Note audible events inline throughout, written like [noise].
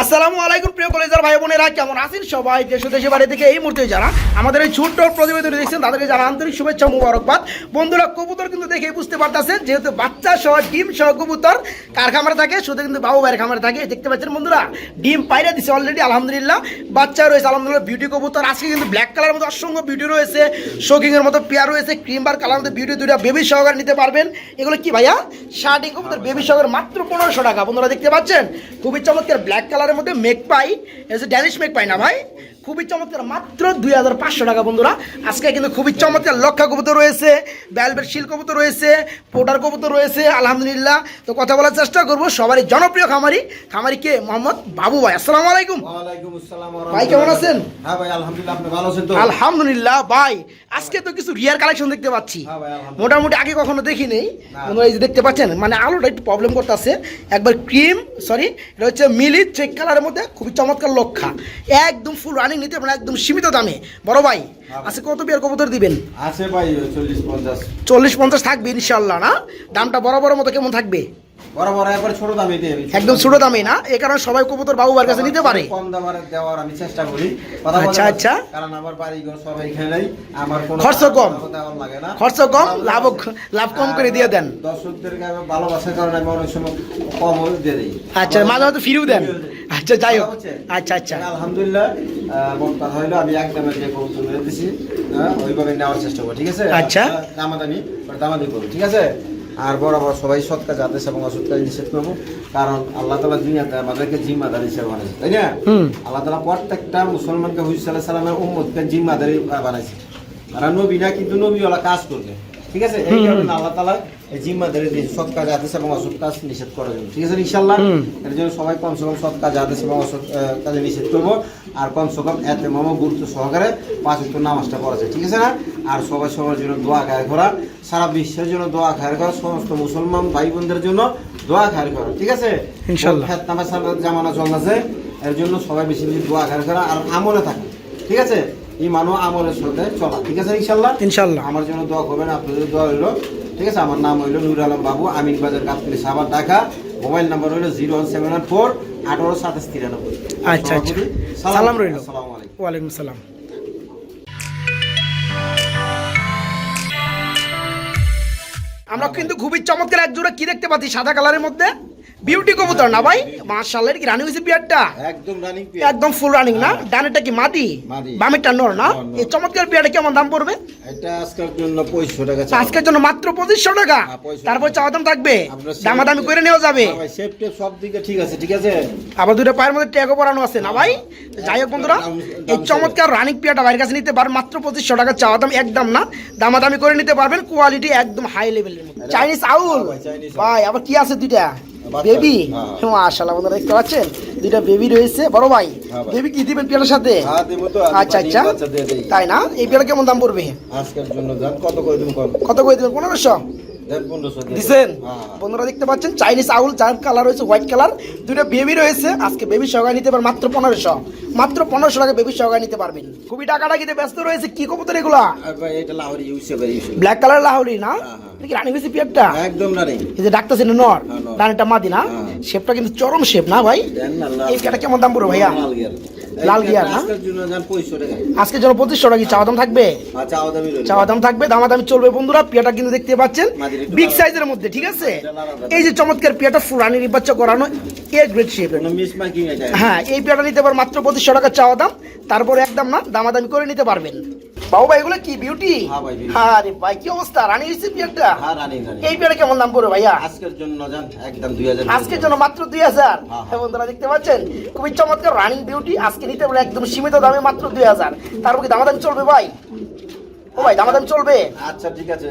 আসসালামু আলাইকুম, প্রিয় কলেজার ভাই বোনেরা, কেমন আছেন সবাই? দেশ দেশে বাড়ি থেকে এই মুহূর্তে যারা আমাদের এই ছোট্ট প্রতিবেদন দেখছেন, তাদেরকে যারা আন্তরিক শুভেচ্ছা মুবারকবাদ। বন্ধুরা, কবুতর কিন্তু দেখে বুঝতে পারতেছেন, যেহেতু বাচ্চা সহ ডিম সহ কবুতর, কার খামারে থাকে? শুধু কিন্তু বাবু ভাইয়ের খামারে থাকে দেখতে পাচ্ছেন বন্ধুরা, ডিম পাইরে দিছে অলরেডি আলহামদুলিল্লাহ। বাচ্চা রয়েছে, আলহামদুলিল্লাহ বিউটি কবুতর, আজকে কিন্তু ব্ল্যাক কালারের মতো অসংখ্য বিউটি রয়েছে শোকিংয়ের মতো পেয়ার রয়েছে ক্রিম বার কালার মতো বিউটি দুইটা বেবি সহকারে নিতে পারবেন। এগুলো কি ভাইয়া? শার্টিং কবুতর বেবি সহকারে মাত্র পনেরোশো টাকা, বন্ধুরা দেখতে পাচ্ছেন? খুবই চমৎকার ব্ল্যাক কালারের মধ্যে মেক পাই এসে ড্যানিশ মেক পাই না ভাই? খুবই চমৎকার মাত্র দুই হাজার পাঁচশো টাকা বন্ধুরা। আজকে কিন্তু খুবই চমৎকার লক্ষা কবুতর রয়েছে ব্যালবেট শিল কবুতর রয়েছে পোটার কবুতর রয়েছে আলহামদুলিল্লাহ। তো কথা বলার চেষ্টা করব সবারই জনপ্রিয় খামারি খামারি কে? মোহাম্মদ বাবু ভাই। আসসালাম আলাইকুম। ভাই, কেমন আছেন? হ্যাঁ আলহামদুলিল্লাহ ভাই। আজকে তো কিছু রিয়ার কালেকশন দেখতে পাচ্ছি। হ্যাঁ। মোটামুটি আগে কখনো দেখি নেই। বন্ধুরা এই যে দেখতে পাচ্ছেন মানে আলোটা একটু প্রবলেম করতেছে। একবার ক্রিম সরি এটা হচ্ছে মিলি চেক কালারের মধ্যে খুবই চমৎকার লক্ষা। একদম ফুল রানিং নিতে পারেন একদম সীমিত দামে। বড় ভাই। আজকে কত বিয়ার কবুতর দিবেন? আছে ভাই চল্লিশ পঞ্চাশ। চল্লিশ পঞ্চাশ থাকবে ইনশাল্লাহ না? দামটা বড় বড় মতো কেমন থাকবে? বড় বড় একবার ছোট দামে। একদম ছোট দামে না? এ কারণে সবাই কবুতর বাবু ভাইয়ের কাছে নিতে পারে। কম দামের দেওয়ার আমি চেষ্টা করি। আচ্ছা, আচ্ছা। কারণ আমার বাড়ি ঘর সবাই খেলাই আমার কোনো খরচ কম। লাগে না। খরচ কম, লাভ লাভ কম করে দিয়ে দেন। দর্শকদেরকে আমি ভালোবাসার কারণে আমি অনেক সময় কম দিয়ে দিই। আচ্ছা মাঝে মাঝে ফিরিও দেন। আচ্ছা যাই হোক। আচ্ছা আচ্ছা। আলহামদুলিল্লাহ আহ, কথা হলো আমি এক দামে যে কবুতর নিয়ে দিছি হ্যাঁ, ওইভাবে নেওয়ার চেষ্টা করি ঠিক আছে? আচ্ছা। দামাদি করব ঠিক আছে? আর বরাবর সবাই সৎ কাজ আদেশ এবং অসৎ কাজ নিষেধ করব কারণ আল্লাহ তালা দুনিয়াতে আমাদেরকে জিম্মাদার হিসেবে বানাইছে তাই না? আল্লাহ তালা প্রত্যেকটা মুসলমানকে হুইস সাল্লাহ সাল্লামের উম্মতকে জিম্মাদারি বানাইছে। তারা নবী না কিন্তু নবীওয়ালা কাজ করবে ঠিক আছে? এই কারণে আল্লাহ তালা জিম্মাদারি দিয়ে সৎ কাজ আদেশ এবং অসৎ কাজ নিষেধ করার জন্য ঠিক আছে ইনশাল্লাহ এর জন্য সবাই কমসে কম সৎ কাজ আদেশ এবং অসৎ কাজে নিষেধ করব। আর কমসে কম এতে মামা গুরুত্ব সহকারে পাঁচ উত্তর নামাজটা পড়া যায় ঠিক আছে না? আর সবাই সবার জন্য দোয়া খায় করা সারা বিশ্বের জন্য দোয়া খায় করা সমস্ত মুসলমান ভাই বোনদের জন্য দোয়া খায় করা ঠিক আছে? ইনশাল্লাহ। জামানা চলতেছে এর জন্য সবাই বেশি বেশি দোয়া খায় করা আর আমলে থাকে ঠিক আছে? এই মানুষ আমলের সাথে চলা ঠিক আছে ইনশাল্লাহ ইনশাল্লাহ আমার জন্য দোয়া করবেন আপনাদের দোয়া হইল ঠিক আছে? আমার নাম হইল নুর আলম বাবু আমিন বাজার কাপতলি সাবার ঢাকা। মোবাইল নাম্বার হইল zero one seven one four আঠারো সাতাশ তিরানব্বই। আচ্ছা, আচ্ছা। সালাম। রইল। আলাইকুম। ওয়ালাইকুম সালাম। আমরা কিন্তু খুবই চমৎকার এক জোড়া কি দেখতে পাচ্ছি? সাদা কালারের মধ্যে? বিউটি কবুতর না ভাই? মাশাআল্লাহ কি রানিং হয়েছে বিয়ারটা একদম রানিং একদম ফুল রানিং না? ডানেরটা কি মাদি। বামেরটা নর না। এই চমৎকার বিয়ারটা কেমন দাম পড়বে? এটা আজকের জন্য পঁয়ষট্টি টাকা চাওয়া। আজকের জন্য মাত্র পঁচিশশো টাকা। হ্যাঁ, 2500 তারপর চাওয়া দাম থাকবে। দামাদামি করে নেওয়া যাবে। হ্যাঁ ভাই, সেফ টেপ সব দিকে ঠিক আছে ঠিক আছে? আবার দুটো পায়ের মধ্যে ট্যাগও পরানো আছে না ভাই? যাই হোক বন্ধুরা এই চমৎকার রানিং পিয়াটা বাইরের কাছে নিতে পারেন মাত্র পঁচিশশো টাকা চাওয়া দাম একদম না। দামাদামি করে নিতে পারবেন কোয়ালিটি একদম হাই লেভেলের চাইনিজ আউল। ভাই, আবার কি আছে দুইটা। বেবি। হ্যাঁ। মাশাআল্লাহ বন্ধুরা দেখতে পাচ্ছেন? দুইটা বেবি রয়েছে বড় ভাই। হ্যাঁ বেবি কি দিবেন পিয়াটার সাথে? হ্যাঁ আচ্ছা আচ্ছা দেই। তাই না? এই পিয়াটা কেমন দাম পড়বে? আজকের জন্য কত করে তুমি কত করে দিবেন? পনেরোশো? দেন। দিছেন? হ্যাঁ। বন্ধুরা দেখতে পাচ্ছেন চাইনিজ আউল যার কালার রয়েছে হোয়াইট কালার দুটো বেবি রয়েছে আজকে বেবি সহকারে নিতে পারবেন মাত্র পনেরোশো। মাত্র পনেরোশো টাকা বেবি সহকারে নিতে পারবেন। খুবই টাকাটা কিতে ব্যস্ত রয়েছে কি কবুতর এগুলা? ব্ল্যাক কালার লাহরি না? হ্যাঁ, হ্যাঁ। কি রানী বেশি পিয়ারটা একদম রানিং এই যে ডাক্তার নর। রানীটা মাদি না। শেপটা কিন্তু চরম শেপ না ভাই? এই কেমন দাম পড়বে ভাইয়া? লাল গিয়ার না? আজকে জন্য পঁচিশশো টাকা কি চাওয়া দাম থাকবে? রইল। চাওয়া দাম থাকবে দামাদামি চলবে বন্ধুরা পিয়াটা কিন্তু দেখতে পাচ্ছেন। বিগ সাইজের মধ্যে ঠিক আছে? এই যে চমৎকার পিয়াটা ফুরানি নির্বাচন করানো এ গ্রেড শেপের হ্যাঁ এই পেয়াটা নিতে পার মাত্র পঁচিশশো টাকা চাওয়া দাম। তারপরে একদম না দামাদামি করে নিতে পারবেন। বাবু ভাই এগুলো কি বিউটি হ্যাঁ ভাই, রে ভাই কি অবস্থা? রানী হয়েছে হ্যাঁ এই পেয়ারটা কেমন দাম পড়বে ভাইয়া? আজকের জন্য একদম দুই হাজার আজকের জন্য মাত্র দুই হাজার? হ্যাঁ, হ্যাঁ। বন্ধুরা দেখতে পাচ্ছেন? খুবই চমৎকার রানী বিউটি আজকে নিতে বলে একদম সীমিত দামে মাত্র দুই হাজার। তারপর কি দামাদামি চলবে ভাই? ও ভাই দামাদামি চলবে? আচ্ছা ঠিক আছে।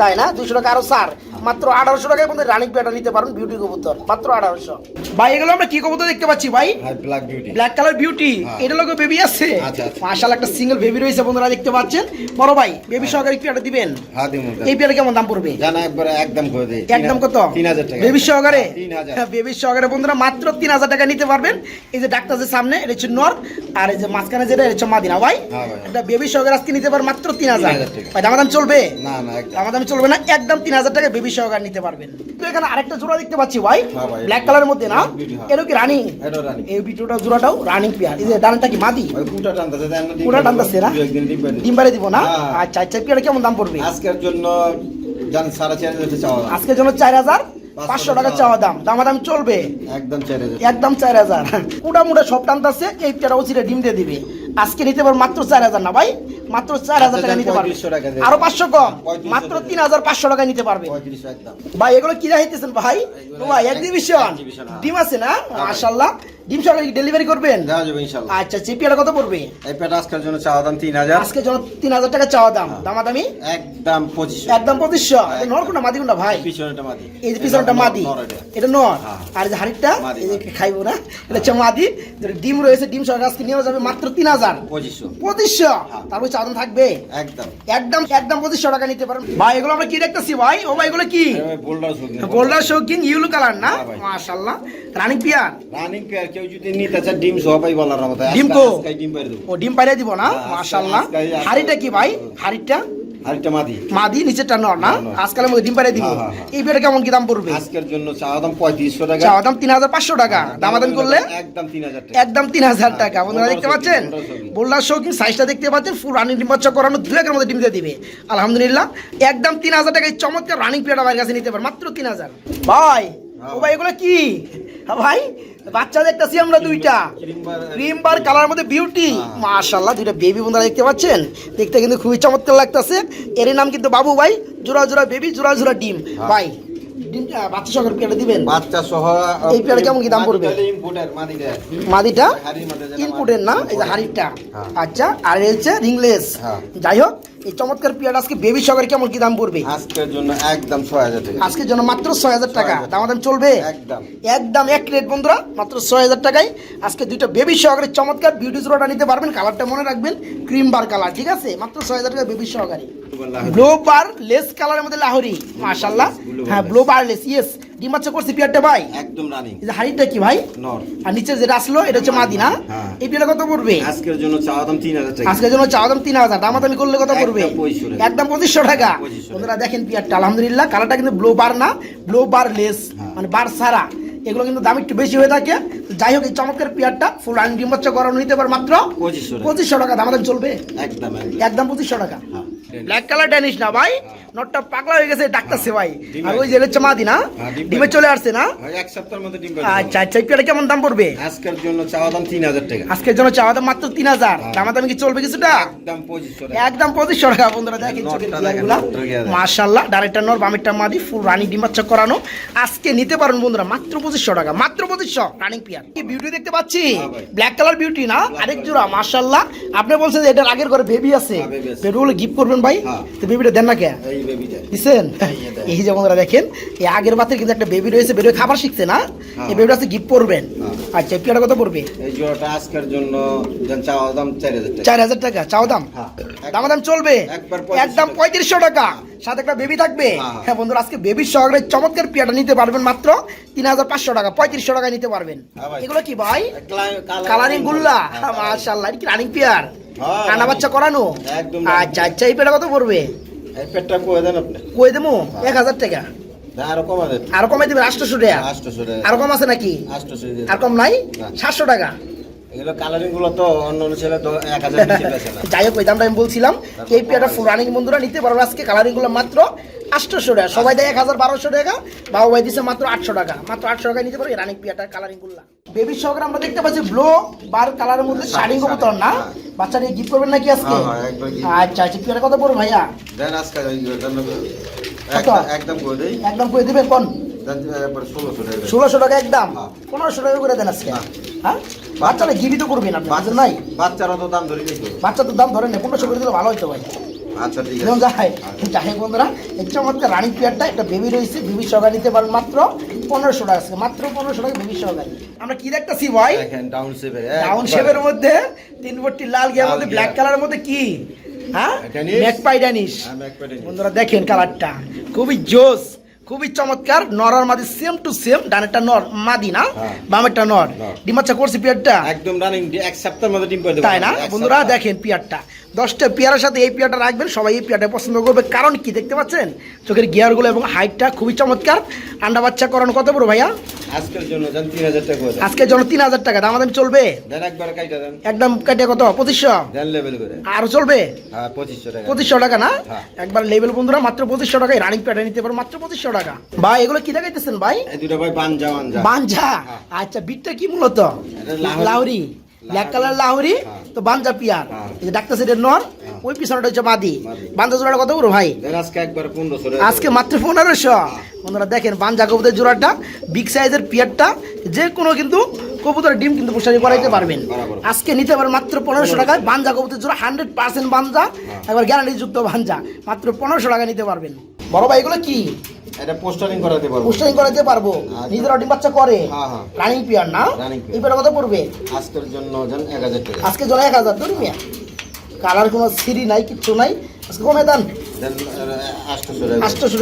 তাই না? দুশো টাকা আরও স্যার মাত্র আঠারোশো টাকায় মধ্যে রানিং পেয়ারটা নিতে পারেন বিউটি কবুতর। মাত্র আঠারোশো। ভাই এগুলো আমরা কি কবুতর দেখতে পাচ্ছি ভাই? হ্যাঁ black beauty black colour beauty হ্যাঁ। এটা লোক বেবি আছে। আচ্ছা, আচ্ছা। একটা সিঙ্গেল বেবি রয়েছে বন্ধুরা দেখতে পাচ্ছেন। বড় ভাই বেবি সহকারে পেয়ারটা দিবেন? হ্যাঁ এই কেমন দাম পড়বে? জানা একবারে একদম করে দিই। একদম কত? তিন হাজার টাকা। বেবি সহকারে? হাজার। হ্যাঁ বেবি সহকারে বন্ধুরা মাত্র তিন হাজার টাকা নিতে পারবেন। এই যে ডাক্তারের সামনে এটা হচ্ছে নর আর এই যে মাঝখানে যেটা এটা হচ্ছে মাদিনা। ভাই হ্যাঁ ভাই। এটা বেবি সহকারে আজকে নিতে নিতে মাত্র তিন হাজার। ভাই দামাদাম চলবে? না না দামাদাম চলবে না একদম তিন হাজার টাকা বেবি সহকার নিতে পারবেন। তো এখানে আরেকটা জোড়া দেখতে পাচ্ছি ভাই। ব্ল্যাক কালারের মধ্যে না? হ্যাঁ। এটা কি রানিং এই বিটুটা জোড়াটাও রানিং পেয়ার এই যে কি মাদি? পুরা টানতেছে না দেবো। না? হ্যাঁ। আচ্ছা আচ্ছা কেমন দাম পড়বে? আজকের জন্য আজকের জন্য চার হাজার পাঁচশো টাকা চাওয়া দাম। দামাদাম চলবে? একদম চার হাজার। একদম চার হাজার। সব টানতাছে এই পেয়ারা ওচিরে ডিম দিয়ে দিবে। আজকে নিতে পারব মাত্র চার হাজার না ভাই? মাত্র চার হাজার টাকা নিতে পারবে। 3500 টাকা দিয়ে। আরও পাঁচশো কম মাত্র তিন হাজার পাঁচশো টাকায় নিতে পারবে। ভাই এগুলো কি ভাই? ভাই এক্সিবিশন হ্যাঁ। ডিম আছে না? মাশাআল্লাহ। ডিম ডেলিভারি করবেন? আচ্ছা চেপিয়াটা কত পড়বে? এই পেট আজকের জন্য চাওয়া দাম তিন হাজার। আজকে জন্য তিন হাজার টাকা চাওয়া দাম। হ্যাঁ। দামাদামি? একদম পঁচিশশো। একদম পঁচিশশো। নরকুন্ডা মাদি কোনটা ভাই? পিছনেটা মাদি। এই যে পিছনটা মাদি। এটা। নর? হ্যাঁ। আর যে হাড়িটা। খাইবো না? এটা হচ্ছে মাদি। ডিম রয়েছে ডিম সহ আজকে নিয়ে যাবে মাত্র তিন হাজার। পঁচিশশো। পঁচিশশো। হ্যাঁ। তারপর চাদন থাকবে। একদম। একদম একদম পঁচিশশো টাকা নিতে পারেন ভাই এগুলো আমরা কি দেখতেছি ভাই? ও ভাই এগুলো কি? গোল্ডার শৌকিং ইউলো কালার না? হ্যাঁ। মাশাল্লাহ রানী পিয়ার? রানিং পেয়ার কেউ যদি নিতে চায় ডিম সহ পাই বলার মতো। ডিম কো? ডিম দেবো। ও ডিম পাইরে দিব না? হ্যাঁ, মাশাল্লাহ হাড়িটা কি ভাই? হাড়িটা? আরেকটা মাদি। মাদি নিচেরটা নর না? নর, নর। আজকালের মধ্যে ডিম পাইরে দিব। হ্যাঁ, হ্যাঁ, হ্যাঁ। এই বিয়েটা কেমন কি দাম পড়বে? আজকের জন্য চাওয়া দাম পঁয়ত্রিশশো টাকা। চাওয়া দাম তিন হাজার পাঁচশো টাকা। দামাদাম করলে? একদম তিন হাজার টাকা। একদম তিন হাজার টাকা। বন্ধুরা দেখতে পাচ্ছেন? শৌখিন, বোল্ডার শৌখিন। বোল্ডার সাইজটা দেখতে পাচ্ছেন? ফুল রানিং ডিম বাচ্চা করানো দু একের মধ্যে ডিম দিয়ে দিবে। আলহামদুলিল্লাহ। একদম তিন হাজার টাকা এই চমৎকার রানিং পিরিয়ড আমার কাছে নিতে পারেন মাত্র তিন হাজার। ভাই ও ভাই এগুলো কি? হ্যাঁ ভাই বাচ্চা দেখতেছি আমরা দুইটা। ক্রিম বার- কালার মধ্যে বিউটি মাশাল্লাহ দুইটা বেবি বন্ধুরা দেখতে পাচ্ছেন? দেখতে কিন্তু খুবই চমৎকার লাগতেছে। এর নাম কিন্তু বাবু ভাই জোড়া জোড়া বেবি জোড়া জোড়া ডিম। হ্যাঁ। ভাই বাচ্চা সহকারে পেয়ারা দিবেন? বাচ্চা সহ এই পেয়ারা কেমন কি দাম পড়বে? মাদিটা ইনপুটের না? এই যে হাড়িটা হ্যাঁ। আচ্ছা আর হচ্ছে রিংলেস হ্যাঁ। যাই হোক এই চমৎকার পেয়ারা আজকে বেবি সহকারে কেমন কি দাম পড়বে? আজকের জন্য একদম ছয় হাজার টাকা। আজকের জন্য মাত্র ছয় হাজার টাকা। দাম দাম চলবে? একদম। একদম এক রেট বন্ধুরা মাত্র ছয় হাজার টাকায়। আজকে দুইটা বেবি সহকারে চমৎকার বিউটি জোড়াটা নিতে পারবেন। কালারটা মনে রাখবেন ক্রিম বার কালার ঠিক আছে? মাত্র ছয় হাজার টাকা বেবি সহকারে। ব্লো বার লেস কালারের মধ্যে লাহোরি মাশাল্লাহ হ্যাঁ ব্লো বার ইয়েস ডিম বাচ্চা করছে পিয়ারটা ভাই? একদম রানিং। এই যে হাড়িটা কি ভাই? নর। আর নিচে যেটা আসলো এটা হচ্ছে মাদি না হ্যাঁ। এই পিয়ারটা কত পড়বে? আজকের জন্য চাওয়া দাম তিন হাজার টাকা। আজকের জন্য চাওয়া দাম তিন হাজার। দামাদামি করলে কত পড়বে? একদম পঁচিশশো টাকা। 2500 টাকা। বন্ধুরা দেখেন পিয়ারটা আলহামদুলিল্লাহ। কালারটা কিন্তু ব্লো বার না ব্লো বার লেস। মানে বার সারা এগুলো কিন্তু দাম একটু বেশি হয়ে থাকে। যাই হোক এই চমৎকার পিয়ারটা ফুল আইন ডিম বাচ্চা করানো নিতে পারে মাত্র পঁচিশশো টাকা। টাকা। চলবে? একদম একদম। একদম পঁচিশশো টাকা। হ্যাঁ। ব্ল্যাক কালার ড্যানিশ না ভাই। নটটা পাগলা হয়ে গেছে ডাকতেছে ভাই। আর ওই। যে হচ্ছে মাদি না? হ্যাঁ, ডিমে চলে আসছে না? ভাই, এক সপ্তাহের মধ্যে ডিম পাই আচ্ছা আচ্ছা এই কেমন দাম পড়বে? আজকের জন্য চাওয়া দাম তিন হাজার টাকা। আজকের জন্য চাওয়া দাম মাত্র তিন হাজার। হ্যাঁ। দামাদামি কি চলবে কিছুটা? একদম পঁচিশশো টাকা। একদম পঁচিশশো টাকা বন্ধুরা দেখেন দেখেন। মার্শাল্লাহ ডাইরেক্টর নর বামেরটা মাদি ফুল রানি ডিমাচ্ছা করানো। আজকে নিতে পারেন বন্ধুরা মাত্র পঁচিশশো টাকা মাত্র পঁচিশশো রানিং পিয়ার কি বিউটি দেখতে পাচ্ছি? হ্যাঁ ব্ল্যাক কালার বিউটি না? আরেক জোড়া মার্শাল্লাহ আপনি বলছেন যে এটার আগের ঘরে বেবি আছে। হ্যাঁ। বেবি বলে গিফট করবেন ভাই হ্যাঁ। তো বেবিটা দেন না কে? দিচ্ছেন এই যে বন্ধুরা দেখেন এই আগের বাতে কিন্তু একটা বেবি রয়েছে বেরোয় খাবার শিখছে না? হ্যাঁ। এই বেবিটা আছে গিফট করবেন হ্যাঁ। আচ্ছা এই কত পড়বে? এই জোড়াটা আজকের জন্য চাওয়া দাম চার হাজার টাকা। চার হাজার টাকা চাও দাম? দাম দাম চলবে? একদম। পঁয়ত্রিশশো টাকা। সাথে একটা বেবি থাকবে। হ্যাঁ। হ্যাঁ। বন্ধুরা আজকে বেবির সহকারে চমৎকার পিয়াটা নিতে পারবেন মাত্র তিন হাজার পাঁচশো টাকা পঁয়ত্রিশশো টাকায় নিতে পারবেন। হ্যাঁ এগুলো কি ভাই? কালা- কালা- কালারিং গুল্লা? হ্যাঁ, এটা কি রানিং পিয়ার? হ্যাঁ, কানা বাচ্চা করানো? আচ্ছা আচ্ছা এই পেটা কত পড়বে? পেটটা কয়ে দেন আপনি। কই দেবো? এক হাজার টাকা। আরও কমাই টাকা। টাকা। আরও কম আছে নাকি? আর কম নাই? সাতশো টাকা। এগুলো কালারিংগুলো তো অন্য অন্য ছেলে তো এক হাজার না। যাই হোক ওই দামটা আমি বলছিলাম। এই পেয়ারটা ফুল রানিং বন্ধুরা নিতে পারব আজকে কালারিংগুলো মাত্র আটশোশো টাকা। সবাই দেয় এক হাজার বারোশো টাকা। বাবু ভাই দিচ্ছে মাত্র আটশো টাকা। মাত্র আটশো টাকা নিতে পারব রানিং কালারিংগুলো বেবির সহকারে আমরা দেখতে পাচ্ছি ব্লো বার কালারের মধ্যে শাড়ি কবুতর না? বাচ্চা নিয়ে গিফট করবেন নাকি আজকে? হ্যাঁ, হ্যাঁ। আচ্ছা আচ্ছা। কত পড়বে ভাইয়া? একদম- একদম করে দিবেন কোন? ষোলোশো টাকা। দেন। ষোলোশো টাকা একদম। হ্যাঁ। পনেরোশো টাকা করে দেন আজকে। হ্যাঁ। হ্যাঁ বাচ্চারা জীবিত করবেন আপনি বাচ্চা নাই? বাচ্চারা তো দাম ধরে নিতে বাচ্চা তো দাম ধরেন না পনেরোশো করে দিলে ভালো ভাই। আচ্ছা ঠিক আছে। যাই যাই বন্ধুরা এই চমৎকার রানিং পেয়ারটা একটা বেবি রয়েছে বেবি সহকারে নিতে পারেন মাত্র পনেরোশো টাকা আজকে মাত্র পনেরোশো টাকা বেবি সহকারে। আমরা কি দেখতেছি ভাই? দেখেন ডাউন শেপের ডাউন শেপের মধ্যে তিন বট্টি লাল গিয়ার মধ্যে ব্ল্যাক কালারের মধ্যে কি? হ্যাঁ। ম্যাকপাই ড্যানিশ পেটে নিই। বন্ধুরা দেখেন কালারটা খুবই জোস। খুবই চমৎকার নর আর মাদি সেম টু সেম ডানেরটা নর মাদি না? হ্যাঁ। বামেরটা নর। ডিমাচ্ছা করছি পিয়ারটা? একদম রানিং এক সপ্তাহের মধ্যে ডিম দেবো। তাই না? বন্ধুরা দেখেন পিয়ারটা। দশটা পিয়ারের সাথে এই পিয়ারটা রাখবেন সবাই এই পিয়ারটা পছন্দ করবে। কারণ কি দেখতে পাচ্ছেন? চোখের গিয়ারগুলো এবং হাইটটা খুবই চমৎকার। আন্ডা বাচ্চা করানো কত বড় ভাইয়া? আজকের জন্য তিন হাজার টাকা করে আজকের জন্য তিন হাজার টাকা। দাম দাম চলবে? একদম কেটে কত? পঁচিশশো? দেন লেভেল করে। আরও চলবে? হ্যাঁ পঁচিশশো টাকা। না? হ্যাঁ। একবার লেভেল বন্ধুরা মাত্র পঁচিশশো টাকায় রানিং প্যাডে নিতে পারো মাত্র পঁচিশশো টাকা ভাই এগুলো কি দেখাইতেছেন ভাই? দুটো ভাই বাঞ্জা বাঞ্জা। বাঞ্জা? হ্যাঁ। আচ্ছা বিটটা কি মূলত? লাহোরি। লাউরি ব্ল্যাক কালার হ্যাঁ। তো বাঞ্জা পিয়ার। হ্যাঁ। যে ডাক্তার সেটের নর ওই পিছনটা হচ্ছে মাদি। মাদি। বাঞ্জা জোড়াটা কত বড় ভাই? আজকে একবার পনেরোশো আজকে মাত্র পনেরোশো। বন্ধুরা দেখেন বাঞ্জা কবুতরের জোড়াটা বিগ সাইজের পিয়ারটা যে কোনো কিন্তু কবুতরের ডিম কিন্তু পোষারি করাইতে পারবেন। আজকে নিতে পারবেন মাত্র পনেরোশো টাকায় বাঞ্জা কবুতরের জোড়া হান্ড্রেড পার্সেন্ট বাঞ্জা একবার গ্যারান্টি যুক্ত বাঞ্জা মাত্র পনেরোশো টাকা নিতে পারবেন। বড় ভাই এগুলো কি? এটা পোস্টারিং করাতে পারব। পোস্টারিং করাইতে পারব? আচ্ছা। নিজেরা ডিম বাচ্চা করে? হ্যাঁ, হ্যাঁ। রানিং পিয়ার না? এই পেয়ার কত পড়বে? আজকের জন্য টাকা। আজকে জন ধরুন কালার কোনো সিঁড়ি নাই কিচ্ছু নাই। আজকে কমে দেন। দেন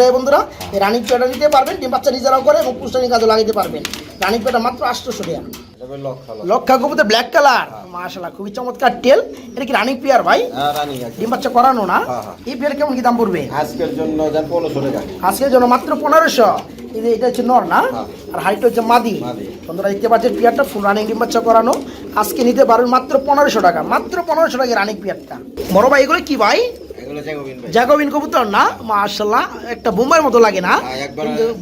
টাকা বন্ধুরা। এই রানিং পেয়ারটা নিতে পারবেন ডিম বাচ্চা নিজেরাও করে এবং পোস্টারিং কাজও লাগাইতে পারবেন। রানিং পেয়ারটা মাত্র টাকা ভাই লক্ষ লক্ষ। লক্ষা কবুতে ব্ল্যাক কালার মাশাল্লাহ খুবই চমৎকার টেল এটা কি রানিং পেয়ার ভাই? হ্যাঁ ডিম বাচ্চা করানো না? হ্যাঁ, হ্যাঁ। এই পেয়ার কেমন কি দাম পড়বে? আজকের জন্য পনেরোশো টাকা আজকের জন্য মাত্র পনেরোশো। এটা হচ্ছে নর না। আর হাইট হচ্ছে মাদি। বন্ধুরা দেখতে পাচ্ছেন পিয়ারটা ফুল রানিং ডিম বাচ্চা করানো। আজকে নিতে পারবেন মাত্র পনেরোশো টাকা। মাত্র পনেরোশো টাকা রানিং পিয়ারটা। বড় ভাই এগুলো কি ভাই? জাগবিন কবুতর না মাশাল্লাহ একটা বোম্বাইয়ের মতো লাগে না। হ্যাঁ,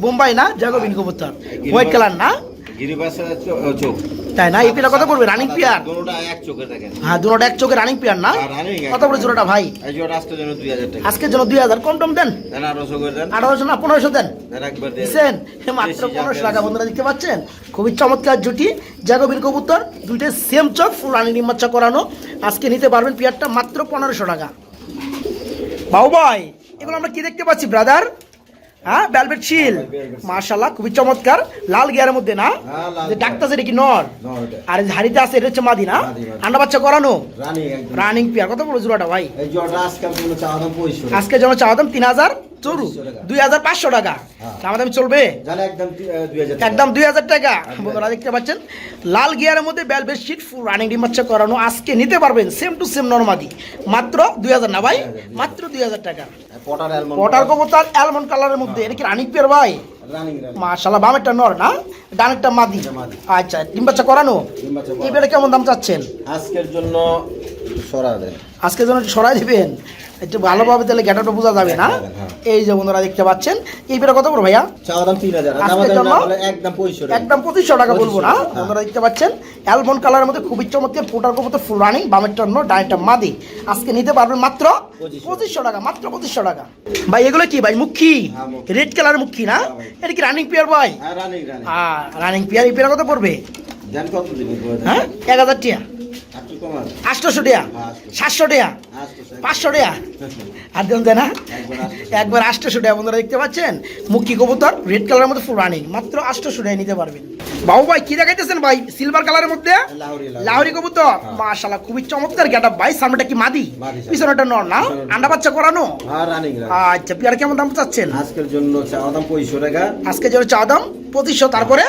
বোম্বাই না জাগোবিন কবুতর। হোয়াইট কালার না? তাই না? এই পিয়ার কত পড়বে রানিং পিয়ার এক চোখে হ্যাঁ দুটো এক চোখে রানিং পিয়ার না? running কত পড়ে জোড়াটা ভাই? আজকের জন্য দুই হাজার কম টম দেন। আঠারোশো না পনেরোশো দেন। দেন দিচ্ছেন মাত্র পনেরোশো টাকা বন্ধুরা দেখতে পাচ্ছেন? খুবই চমৎকার জুটি। জাগবিন কবুতর দুইটা সেম চোখ ফুল রানি নিমাচ্ছা করানো। আজকে নিতে পারবেন পিয়ারটা মাত্র পনেরোশো টাকা। ভাই এগুলো আমরা কি দেখতে পাচ্ছি ব্রাদার হ্যাঁ ব্যালবেট শিল মার্শাল্লাহ খুবই চমৎকার। লাল গিয়ারের মধ্যে না? হ্যাঁ, যে ডাক্তার সেটা কি নর? আর হারিতে হাড়িতে আছে এটা হচ্ছে মাদি না। আন্ডা বাচ্চা করানো? রানিং পেয়ার কত বড় জোড়াটা ভাই? আজকে যেন চাওয়া দাম তিন হাজার। চরু। 2500 টাকা। দুই হাজার পাঁচশো টাকা। হ্যাঁ। দাম দাম চলবে? একদম দুই হাজার টাকা। বন্ধুরা দেখতে পাচ্ছেন? লাল গিয়ারের মধ্যে বেলভেট শিট ফুল রানিং ডিম বাচ্চা করানো। আজকে নিতে পারবেন সেম টু সেম নর্মাদি মাত্র দুই হাজার না ভাই? মাত্র দুই হাজার টাকা। পটার কবতার অ্যালমন্ড কালারের মধ্যে। এটা কি রানিং পেয়ার ভাই? মাশাল্লাহ বামেরটা নর না? ডানেরটা মাদি। আচ্ছা ডিম বাচ্চা করানো? বেড়ে কেমন দাম চাচ্ছেন? আজকের জন্য সরা দেন আজকে যেন সরাই দিবেন? একটু ভালোভাবে তাহলে গ্যাটারটা বোঝা যাবে না। হ্যাঁ। এই যে বন্ধুরা দেখতে পাচ্ছেন এই বেড়ে কত বড় ভাইয়া? চাওয়া দাম তিন হাজার একদম পঁচিশশো টাকা। বলব না। 2500 আপনারা দেখতে পাচ্ছেন অ্যালবন কালারের মধ্যে খুবই চমৎকার ফোটার কবুতর ফুল রানিং বামের টন্ন ডাইনটা মাদি। আজকে নিতে পারবেন মাত্র পঁচিশশো। টাকা মাত্র পঁচিশশো টাকা। ভাই এগুলো কি ভাই মুখী? হ্যাঁ, রেড কালার মুখী না? হ্যাঁ, এটা কি রানিং পেয়ার ভাই? হ্যাঁ রানিং পেয়ার এই পেয়ার কত পড়বে? হ্যাঁ এক হাজার টিয়া আটশোশো হ্যাঁ, সাতশো পাঁচশো টিয়া আর দেন না একবার আটশো। একবার আটশোশো টাকা বন্ধুরা দেখতে পাচ্ছেন? মুখী কবুতর রেড কালারের মধ্যে ফুল রানিং মাত্র আটশোশো টাকা নিতে পারবেন। বাবু ভাই কি দেখাইতেছেন ভাই? সিলভার কালারের মধ্যে? লাহোরি কবুতর। মাশাআল্লাহ খুবই চমৎকার গেট ভাই সামনেটা কি মাদি। পিছনেটা নর না? আন্ডা বাচ্চা করানো হ্যাঁ আচ্ছা পিয়ার কেমন দাম চাচ্ছেন? আজকের জন্য চাওয়া দাম পঁয়ষট্টি টাকা। আজকে যেন চা দাম পঁচিশশো তারপরে?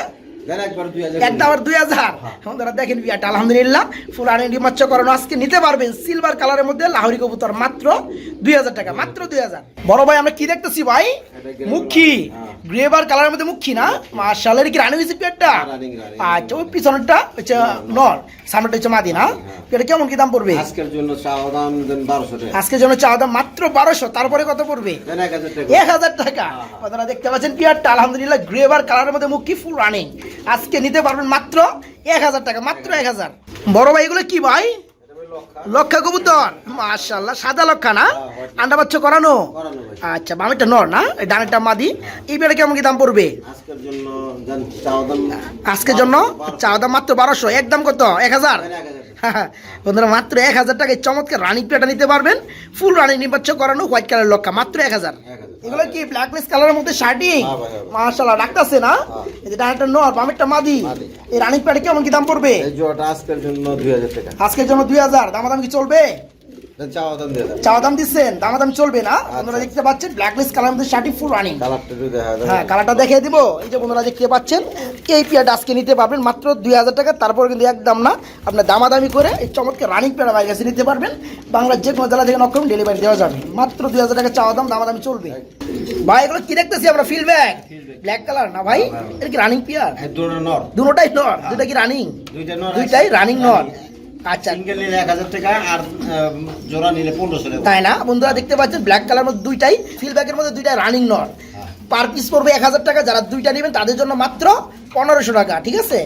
একবার দুই হাজার একটা আবার দুই হাজার। আপনারা দেখেন বিয়াটা আলহামদুলিল্লাহ ফুল আনি বাচ্চা করানো। আজকে নিতে পারবেন সিলভার কালারের মধ্যে লাহোরি কবুতর মাত্র দুই হাজার টাকা মাত্র দুই হাজার। বড় ভাই আমরা কি দেখতেছি ভাই? মুখী। হ্যাঁ। গ্রেভার কালারের মধ্যে মুখী না? মার্শালের কি রানি হয়েছে পেটটা? হ্যাঁ, রানিং, রানিং। আচ্ছা ওই পিছনেরটা হচ্ছে নর সামনেটা হচ্ছে মাদি না? হ্যাঁ। এটা কেমন কি দাম পড়বে? আজকের জন্য চাওয়া দাম বারোশো আজকের জন্য চাওয়া দাম মাত্র বারোশো তারপরে কত পড়বে? এক হাজার টাকা। এক হাজার টাকা। আপনারা দেখতে পাচ্ছেন পিয়ারটা আলহামদুলিল্লাহ গ্রেভার কালারের মধ্যে মুখী ফুল রানিং আজকে নিতে পারবেন মাত্র এক হাজার টাকা মাত্র এক হাজার। বড় ভাই এগুলো কি ভাই? লক্ষা। কবুতর। মাশাল্লাহ সাদা লক্ষা না? হ্যাঁ, আন্ডা বাচ্চা করানো? আচ্ছা বামেরটা নর না? ডানেরটা মাদি এই বেড়া কেমন কি দাম পড়বে? আজকের জন্য চাওদা চাওয়া দাম মাত্র বারোশো। একদম কত এক দাম কত? এক হাজার। [laughs] বন্ধুরা মাত্র এক হাজার টাকায় চমৎকার রানিং প্লেটা নিতে পারবেন। ফুল রানিং নির্বাচন করানো হোয়াইট কালার লক্ষা মাত্র এক হাজার। এগুলো কি ব্ল্যাকলেস কালারের মধ্যে শার্টিং হ্যাঁ মাশাআল্লাহ রাখতাছে না? হ্যাঁ। এই যে ডানেরটা নর বামেরটা মাদি। এই রানিং প্যাডে কেমন কি দাম পড়বে? এই জোড়াটা আজকের জন্য দুই হাজার টাকা। আজকের জন্য দুই হাজার দামাদাম কি চলবে? চাওয়া দাম দিচ্ছেন দামা দাম চলবে না? আপনারা দেখতে পাচ্ছেন কালার মধ্যে শার্টি ফুল রানিং হ্যাঁ কালারটা দেখিয়ে দিব। এই যে বন্ধুরা দেখতে পাচ্ছেন এই পেয়ারটা আজকে নিতে পারবেন মাত্র দুই হাজার টাকা তারপর কিন্তু একদম না আপনার দামাদামি করে এই চমৎকার রানিং পেয়ার কাছে নিতে পারবেন। বাংলার যে কোনো জেলা থেকে নকম ডেলিভারি দেওয়া যাবে। মাত্র দুই হাজার টাকা চাওয়া দাম দামাদামি চলবে। ভাই এগুলো কি দেখতেছি আমরা? ফিল ব্যাগ ব্ল্যাক কালার না ভাই? এটা কি রানিং পেয়ার? নর। দুটোটাই নর দুটা কি রানিং দুইটাই রানিং নর। আচ্ছা। সিঙ্গেল নিলে এক হাজার টাকা আর জোড়া নিলে পনেরোশো টাকা। তাই না? বন্ধুরা দেখতে পাচ্ছেন ব্ল্যাক কালার মধ্যে দুইটাই ফিল্ডব্যাকের মধ্যে দুইটাই রানিং নট পার পিস পড়বে এক হাজার টাকা যারা দুইটা নেবেন তাদের জন্য মাত্র পনেরোশো টাকা ঠিক আছে?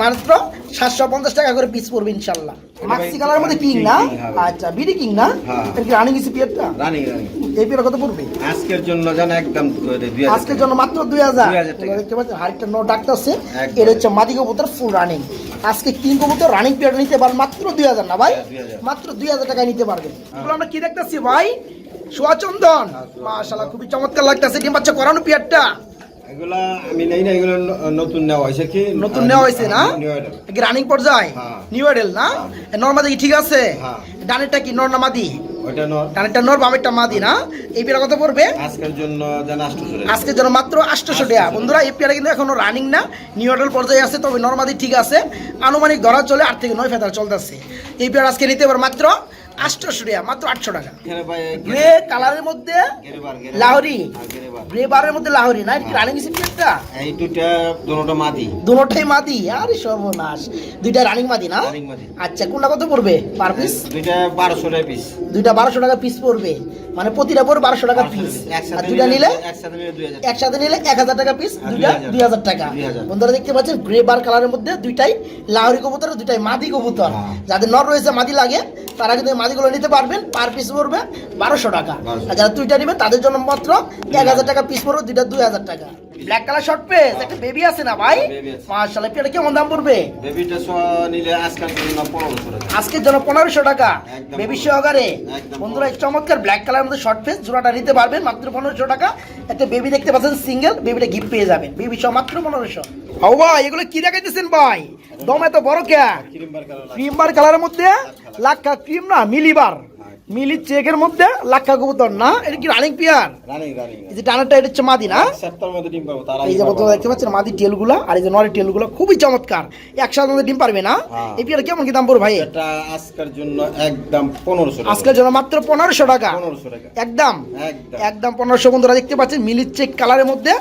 মাত্র সাতশো পঞ্চাশ টাকা করে পিস পড়বে ইনশাল্লাহ মাক্সি কালার মধ্যে কিং না? আচ্ছা বিডি কিং না? হ্যাঁ। এটা কি রানিং ইসি পিয়ারটা রানিং রানিং এই পিয়ার কত পড়বে? আজকের জন্য যেন একদম আজকের জন্য মাত্র দুই হাজার। 2000 টাকা। দেখতে পাচ্ছেন হাড়িটা নো ডাক্তার আছে। এটা হচ্ছে মাদি কবুতর ফুল রানিং আজকে কিং কবুতর রানিং পিরিয়ড নিতে পারবেন মাত্র দুই হাজার না ভাই? হ্যাঁ, 2000 মাত্র দুই হাজার টাকায় নিতে পারবেন এগুলো আমরা কি দেখতেছি ভাই? সোয়াচন্দন। হ্যাঁ, মাশাআল্লাহ খুবই চমৎকার লাগতেছে। ডিম বাচ্চা করানো পিয়ারটা এগুলা আমি নেই না এগুলো ন- নতুন নেওয়া হয়েছে কি? নতুন নেওয়া হয়েছে না? New item। কি রানিং পর্যায়ে? হ্যাঁ। নিউ এডেল না? নর্মাদি ঠিক আছে? হ্যাঁ। ডানেরটা কি নর না মাদি? ওইটা নর। ডানেরটা নর বামেরটা মাদি না? এই পিয়ার কত পড়বে? আজকের জন্য যেন আটশোশো আজকের জন্য মাত্র আটশোশো টাকা। বন্ধুরা এই পেয়ারা কিন্তু এখনও রানিং না। নিউ পর্যায়ে আছে তবে নর্মাদি ঠিক আছে। আনুমানিক ধরা চলে আট থেকে নয় ফেদার চলতেছে। এই পেয়ার আজকে নিতে পারে মাত্র আটশোশো টাকা মাত্র আটশো টাকা। গ্রে কালারের মধ্যে। লাহোরি। হ্যাঁ। গ্রে বারের মধ্যে লাহোরি না? এটা রানিং ইসি এই দুটা মাদি। দুটোটাই মাদি? আরে সর্বনাশ। দুইটা রানিং মাদি না? আচ্ছা কোনটা কত পড়বে? পার পিস দুইটা বারোশো টাকা পিস দুইটা বারোশো টাকা পিস পড়বে। মানে প্রতিটা পড়বে বারোশো টাকা পিস আর একসাথে দুইটা নিলে একসাথে নিলে এক হাজার টাকা পিস দুইটা 2000 দুই হাজার টাকা। বন্ধুরা দেখতে পাচ্ছেন গ্রে বার কালারের মধ্যে দুইটাই লাহরি কবুতর দুইটাই মাদি কবুতর। হ্যাঁ। যাদের নর রয়েছে মাদি লাগে তারা কিন্তু মাদিগুলো নিতে পারবেন পার পিস পড়বে বারোশো টাকা। আর যারা দুইটা নেবেন, তাদের জন্য মাত্র এক হাজার টাকা পিস পড়বে, দুইটা দুই হাজার টাকা। ব্ল্যাক কালার শর্ট পেস একটা বেবি আছে না ভাই? আছে। এটা কেমন দাম পড়বে? বেবিটা নিলে আজকের জন্য পনেরোশো টাকা। আজকের জন্য পনেরোশো টাকা। বেবি। সহকারে বন্ধুরা এই চমৎকার ব্ল্যাক কালারের মধ্যে শর্ট ফেস জোড়াটা নিতে পারবেন মাত্র পনেরোশো টাকা। একটা বেবি দেখতে পাচ্ছেন সিঙ্গেল বেবিটা গিফট পেয়ে যাবেন। বেবি সহ মাত্র পনেরোশো। ও ভাই এগুলো কি দেখাইতেছেন ভাই? দম এত বড় কে ক্রিমবার কালার কালারের মধ্যে লাক্কা ক্রিম না মিলিবার। মিলি চেকের মধ্যে লাক্কা কবুতর না? এটা কি রানিং পিয়ার রানিং রানিং এই যে ডানাটা এটা হচ্ছে মাদি না? সপ্তাহের মধ্যে ডিম পাবো তার এই যে বন্ধুরা দেখতে পাচ্ছেন মাদি টেলগুলো আর এই যে নরের টেলগুলো খুবই চমৎকার। একসাথে মধ্যে ডিম পারবে না? হ্যাঁ। এই পিয়ার কেমন কি দাম পড়বে ভাই? এটা আজকের জন্য একদম পনেরোশো টাকা। আজকের জন্য মাত্র পনেরোশো টাকা। পনেরোশো টাকা। একদম। একদম। একদম পনেরোশো বন্ধুরা দেখতে পাচ্ছেন মিলির চেক কালারের মধ্যে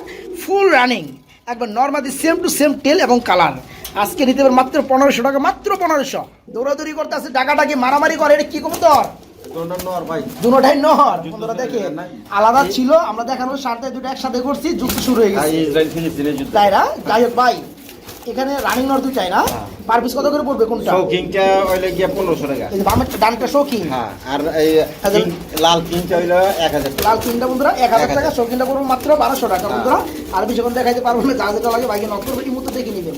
ফুল রানিং একবার normally same to same tail এবং কালার আজকে নিতে পারেন মাত্র পনেরোশো টাকা মাত্র পনেরোশো। দৌড়াদৌড়ি করতে আছে ডাকাটাকি মারামারি করে এটা কি কবুতর? দুটাই নহর বন্ধুরা দেখে হয়ে গেছে না? আলাদা ছিল আমরা দেখানোর স্বার্থে দুটো একসাথে করছি যুদ্ধ শুরু হয়ে গেছে। তাই না যাই হোক ভাই এখানে রানিং নর দুইটাই না। পার পিস কত করে পড়বে কোনটা? শৌকিংটা হইলে গিয়ে পনেরোশো টাকা। এই বামের ডানটা শৌখিন। হ্যাঁ আর এই। লাল কিংটা হইল এক হাজার টাকা। লাল কিনটা বন্ধুরা এক হাজার 1000 টাকা শৌখিনটা পড়বে মাত্র বারোশো টাকা বন্ধুরা। আর বেশিক্ষণ দেখাইতে পারব না যা যেটা লাগে বাইকে নক করবে এই মুহূর্তে দেখে নেবেন।